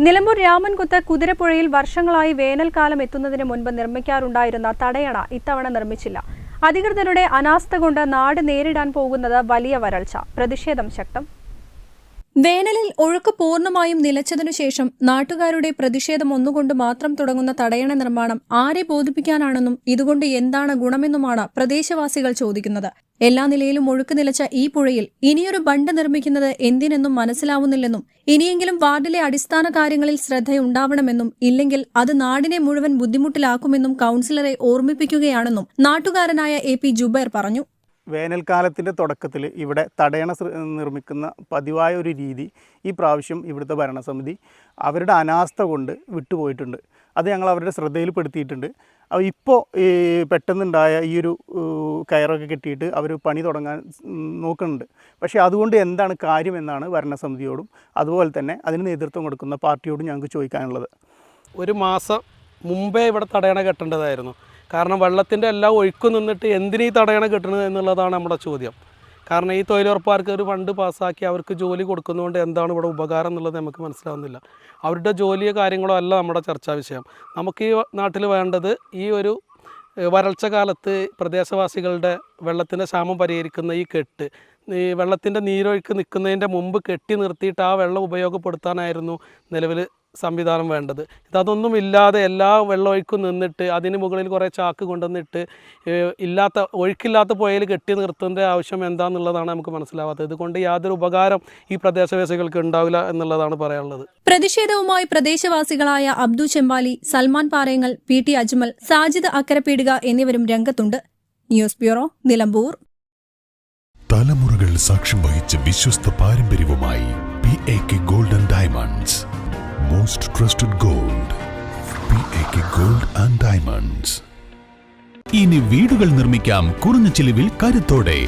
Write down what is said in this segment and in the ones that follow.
Nilambur Ramankuthu കുതിരപ്പുഴയിൽ വർഷങ്ങളായി വേനൽക്കാലം എത്തുന്നതിന് മുൻപ് നിർമ്മിക്കാറുണ്ടായിരുന്ന തടയണ ഇത്തവണ നിർമ്മിച്ചില്ല. അധികൃതരുടെ അനാസ്ഥ കൊണ്ട് നാട് നേരിടാൻ പോകുന്നത് വലിയ വരൾച്ച. പ്രതിഷേധം ശക്തം. വേനലിൽ ഒഴുക്ക് പൂർണമായും നിലച്ചതിനു ശേഷം നാട്ടുകാരുടെ പ്രതിഷേധം ഒന്നുകൊണ്ട് മാത്രം തുടങ്ങുന്ന തടയണ നിർമ്മാണം ആരെ ബോധിപ്പിക്കാനാണെന്നും ഇതുകൊണ്ട് എന്താണ് ഗുണമെന്നുമാണ് പ്രദേശവാസികൾ ചോദിക്കുന്നത്. എല്ലാ നിലയിലും ഒഴുക്ക് നിലച്ച ഈ പുഴയിൽ ഇനിയൊരു ബണ്ട് നിർമ്മിക്കുന്നത് എന്തിനെന്നും മനസ്സിലാവുന്നില്ലെന്നും ഇനിയെങ്കിലും വാർഡിലെ അടിസ്ഥാന കാര്യങ്ങളിൽ ശ്രദ്ധയുണ്ടാവണമെന്നും ഇല്ലെങ്കിൽ അത് നാടിനെ മുഴുവൻ ബുദ്ധിമുട്ടിലാക്കുമെന്നും കൌൺസിലറെ ഓർമ്മിപ്പിക്കുകയാണെന്നും നാട്ടുകാരനായ എ പി ജുബൈർ പറഞ്ഞു. വേനൽക്കാലത്തിന്റെ തുടക്കത്തിൽ ഇവിടെ തടയണ നിർമ്മിക്കുന്ന പതിവായ ഒരു രീതി ഈ പ്രാവശ്യം ഇവിടുത്തെ ഭരണസമിതി അവരുടെ അനാസ്ഥ കൊണ്ട് വിട്ടുപോയിട്ടുണ്ട്. അത് ഞങ്ങൾ അവരുടെ ശ്രദ്ധയിൽപ്പെടുത്തിയിട്ടുണ്ട്. അപ്പോൾ ഇപ്പോൾ ഈ പെട്ടെന്നുണ്ടായ ഈ ഒരു കയറൊക്കെ കെട്ടിയിട്ട് അവർ പണി തുടങ്ങാൻ നോക്കുന്നുണ്ട്. പക്ഷേ അതുകൊണ്ട് എന്താണ് കാര്യമെന്നാണ് ഭരണസമിതിയോടും അതുപോലെ തന്നെ അതിന് നേതൃത്വം കൊടുക്കുന്ന പാർട്ടിയോടും ഞങ്ങൾക്ക് ചോദിക്കാനുള്ളത്. ഒരു മാസം മുമ്പേ ഇവിടെ തടയണ കെട്ടേണ്ടതായിരുന്നു. കാരണം വെള്ളത്തിന്റെ എല്ലാം ഒഴുക്ക് നിന്നിട്ട് എന്തിനീ തടയണ കിട്ടണത് എന്നുള്ളതാണ് നമ്മുടെ ചോദ്യം. കാരണം ഈ തൊഴിലുറപ്പാർക്ക് ഒരു ഫണ്ട് പാസ്സാക്കി അവർക്ക് ജോലി കൊടുക്കുന്നതുകൊണ്ട് എന്താണ് ഇവിടെ ഉപകാരം എന്നുള്ളത് നമുക്ക് മനസ്സിലാവുന്നില്ല. അവരുടെ ജോലിയോ കാര്യങ്ങളോ അല്ല നമ്മുടെ ചർച്ചാ വിഷയം. നമുക്ക് ഈ നാട്ടിൽ വേണ്ടത് ഈ ഒരു വരൾച്ച കാലത്ത് പ്രദേശവാസികളുടെ വെള്ളത്തിന്റെ ക്ഷാമം പരിഹരിക്കുന്ന ഈ കെട്ട് ഈ വെള്ളത്തിന്റെ നീരൊഴുക്ക് നിൽക്കുന്നതിന്റെ മുമ്പ് കെട്ടി നിർത്തിയിട്ട് ആ വെള്ളം ഉപയോഗപ്പെടുത്താനായിരുന്നു നിലവിൽ സംവിധാനം വേണ്ടത്. ഇതൊന്നും ഇല്ലാതെ എല്ലാ വെള്ളമൊഴുക്കും നിന്നിട്ട് അതിന് മുകളിൽ കുറേ ചാക്ക് കൊണ്ടുവന്നിട്ട് ഇല്ലാത്ത ഒഴുക്കില്ലാത്ത പുഴയിൽ കെട്ടി നിർത്തേണ്ട ആവശ്യം എന്താണെന്നുള്ളതാണ് നമുക്ക് മനസ്സിലാവാത്തത്. ഇതുകൊണ്ട് യാതൊരു ഉപകാരം ഈ പ്രദേശവാസികൾക്ക് ഉണ്ടാവില്ല എന്നുള്ളതാണ് പറയാനുള്ളത്. പ്രതിഷേധവുമായി പ്രദേശവാസികളായ അബ്ദു ചെമ്പാലി സൽമാൻ പാറയങ്ങൾ പി ടി അജ്മൽ സാജിദ് അക്കരപ്പീടുക എന്നിവരും രംഗത്തുണ്ട്. News bureau Nilambur. തലമുറകൾ സാക്ഷ്യം വഹിച്ച വിശ്വസ്ത പാരമ്പര്യവുമായി P A K golden diamonds most trusted gold P A K gold and diamonds ഇനി വീടുകൾ നിർമ്മിക്കാം കുറഞ്ഞ ചിലവിൽ കരുത്തോടെ.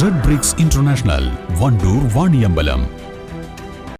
Red bricks international Wandoor Vaniyambalam